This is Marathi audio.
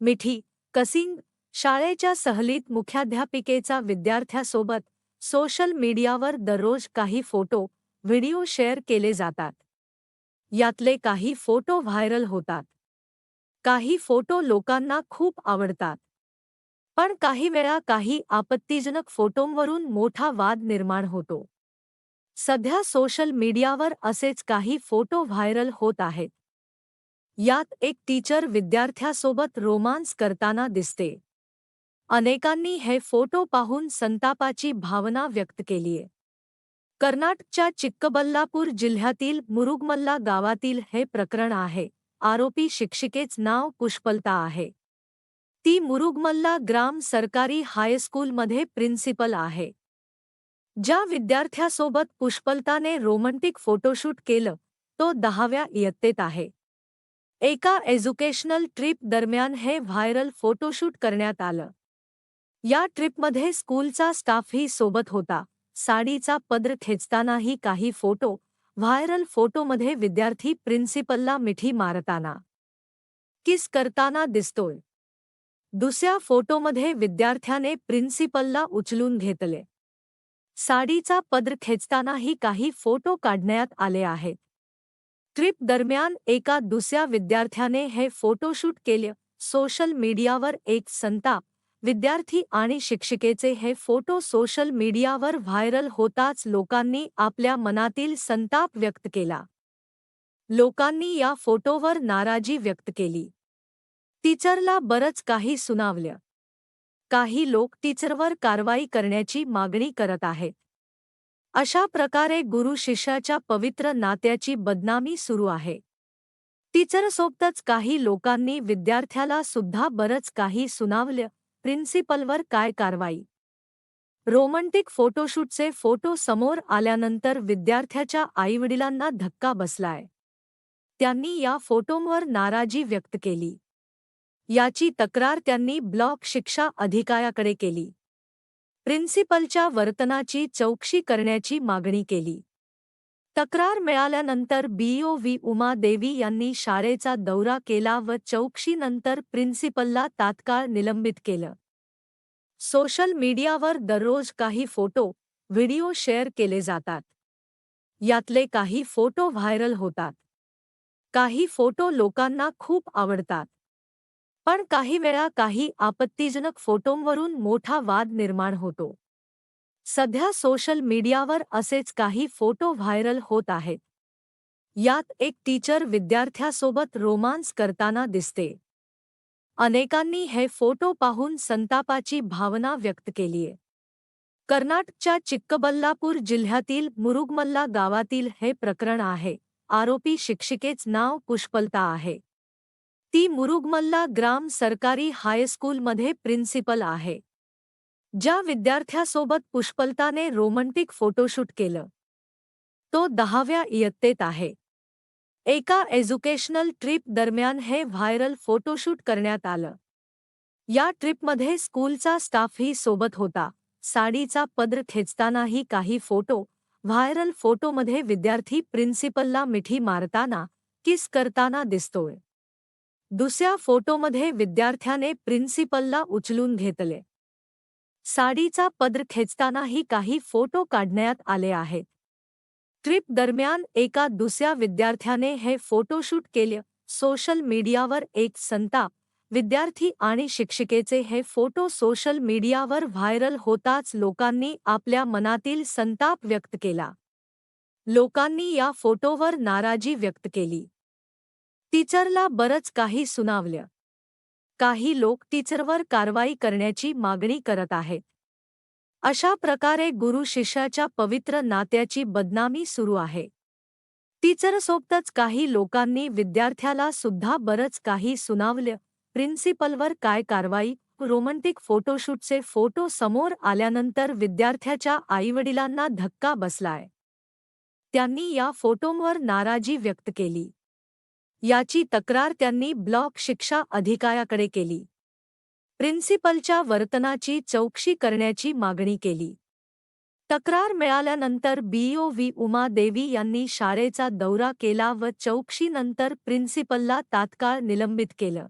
मिठी कसिंग शाळेच्या सहलीत मुख्याध्यापिकेचा विद्यार्थ्यासोबत सोशल मीडियावर दररोज काही फोटो व्हिडिओ शेअर केले जातात. यातले काही फोटो व्हायरल होतात. काही फोटो लोकांना खूप आवडतात. पण काही वेळा काही आपत्तीजनक फोटोंवरून मोठा वाद निर्माण होतो. सध्या सोशल मीडियावर असेच काही फोटो व्हायरल होत आहेत. यात एक टीचर विद्यार्थ्यासोबत रोमांस करताना दिसते. अनेकांनी हे फ़ोटो पाहून संतापाची भावना व्यक्त केलीय. कर्नाटकच्या चिक्कबल्लापूर जिल्ह्यातील मुरुगमल्ला गावातील हे प्रकरण आहे. आरोपी शिक्षिकेच नाव पुष्पलता आहे. ती मुरुगमल्ला ग्राम सरकारी हायस्कूलमध्ये प्रिन्सिपल आहे. ज्या विद्यार्थ्यासोबत पुष्पलताने रोमंटिक फोटोशूट केलं तो दहाव्या इयत्तेत आहे. एका एज्युकेशनल ट्रिप दरम्यान हे व्हायरल फोटोशूट करण्यात आलं. या ट्रिपमध्ये स्कूलचा स्टाफही सोबत होता. साडीचा पदर खेचतानाही काही फ़ोटो, व्हायरल फोटोमध्ये विद्यार्थी प्रिन्सिपलला मिठी मारताना. किस करताना दिसतोय. दुसऱ्या फोटोमध्ये विद्यार्थ्याने प्रिन्सिपलला उचलून घेतले. साडीचा पदर खेचतानाही काही फ़ोटो काढण्यात आले आहेत. ट्रिप दरम्यान एका दुसऱ्या विद्यार्थ्याने हे फोटोशूट केले. सोशल मीडियावर एक संताप. विद्यार्थी आणि शिक्षिकेचे हे फोटो सोशल मीडियावर व्हायरल होताच लोकांनी आपल्या मनातील संताप व्यक्त केला. लोकांनी या फोटोवर नाराजी व्यक्त केली. टीचरला बरंच काही सुनावलं. काही लोक टीचरवर कारवाई करण्याची मागणी करत आहेत. अशा प्रकारे गुरु शिष्याच्या पवित्र नात्याची बदनामी सुरू आहे. टीचरसोबतच काही लोकांनी विद्यार्थ्याला सुद्धा बरंच काही सुनावलं प्रिन्सिपलवर काय कारवाई? रोमंटिक फोटोशूटचे फोटो समोर आल्यानंतर विद्यार्थ्याच्या आईवडिलांना धक्का बसलाय. त्यांनी या फोटोंवर नाराजी व्यक्त केली. याची तक्रार त्यांनी ब्लॉक शिक्षा अधिकाऱ्याकडे केली. प्रिन्सिपलच्या वर्तनाची चौकशी करण्याची मागणी केली. तक्रार मिळाल्यानंतर बीओ व्ही उमा देवी यांनी शाळेचा दौरा केला व चौकशीनंतर प्रिन्सिपलला तात्काळ निलंबित केलं. सोशल मीडियावर दररोज काही फोटो व्हिडिओ शेअर केले जातात. यातले काही फोटो व्हायरल होतात. काही फोटो लोकांना खूप आवडतात. पण काही वेळा काही आपत्तीजनक फोटोंवरून मोठा वाद निर्माण होतो. सध्या सोशल मीडियावर असेच काही फोटो व्हायरल होत आहेत. यात एक टीचर विद्यार्थ्यासोबत रोमांस करताना दिसते. अनेकांनी हे फोटो पाहून संतापाची भावना व्यक्त केलीय. कर्नाटकच्या चिक्कबल्लापूर जिल्ह्यातील मुरुगमल्ला गावातील हे प्रकरण आहे. आरोपी शिक्षिकेच नाव पुष्पलता आहे. ती मुरुगमल्ला ग्राम सरकारी हायस्कूलमध्ये प्रिन्सिपल आहे. ज्या विद्यार्थ्यासोबत पुष्पलताने रोमंटिक फोटोशूट केलं. तो दहाव्या इयत्तेत आहे. एका एज्युकेशनल ट्रिप दरम्यान हे व्हायरल फोटोशूट करण्यात आलं. या ट्रिपमध्ये स्कूलचा स्टाफही सोबत होता. साडीचा पदर खेचतानाही काही फोटो व्हायरल फोटोमध्ये विद्यार्थी प्रिन्सिपलला मिठी मारताना किस करताना दिसतोय. दुसऱ्या फोटोमध्ये विद्यार्थ्याने प्रिन्सिपलला उचलून घेतले. साडीचा पदर खेचतानाही काही फोटो काढण्यात आले आहेत. ट्रिप दरम्यान एका दुसऱ्या विद्यार्थ्याने हे फोटोशूट केले. सोशल मीडियावर एक संताप विद्यार्थी आणि शिक्षिकेचे हे फोटो सोशल मीडियावर व्हायरल होताच लोकांनी आपल्या मनातील संताप व्यक्त केला. लोकांनी या फोटोवर नाराजी व्यक्त केली. टीचरला बरंच काही सुनावलं. काही लोक टीचरवर कारवाई करण्याची मागणी करत आहेत. अशा प्रकारे गुरु शिष्याच्या पवित्र नात्याची बदनामी सुरू आहे. टीचरसोबतच काही लोकांनी विद्यार्थ्याला सुद्धा बरंच काही सुनावलं. प्रिन्सिपलवर काय कारवाई रोमँटिक फोटोशूटचे फोटो समोर आल्यानंतर विद्यार्थ्याच्या आईवडिलांना धक्का बसलाय. त्यांनी या फोटोंवर नाराजी व्यक्त केली. याची तक्रार त्यांनी ब्लॉक शिक्षा अधिकाऱ्याकडे केली. प्रिन्सिपलच्या वर्तनाची चौकशी करण्याची मागणी केली. तक्रार मिळाल्यानंतर बीओ व्ही उमा देवी यांनी शाळेचा दौरा केला व चौकशीनंतर प्रिन्सिपलला तात्काळ निलंबित केलं.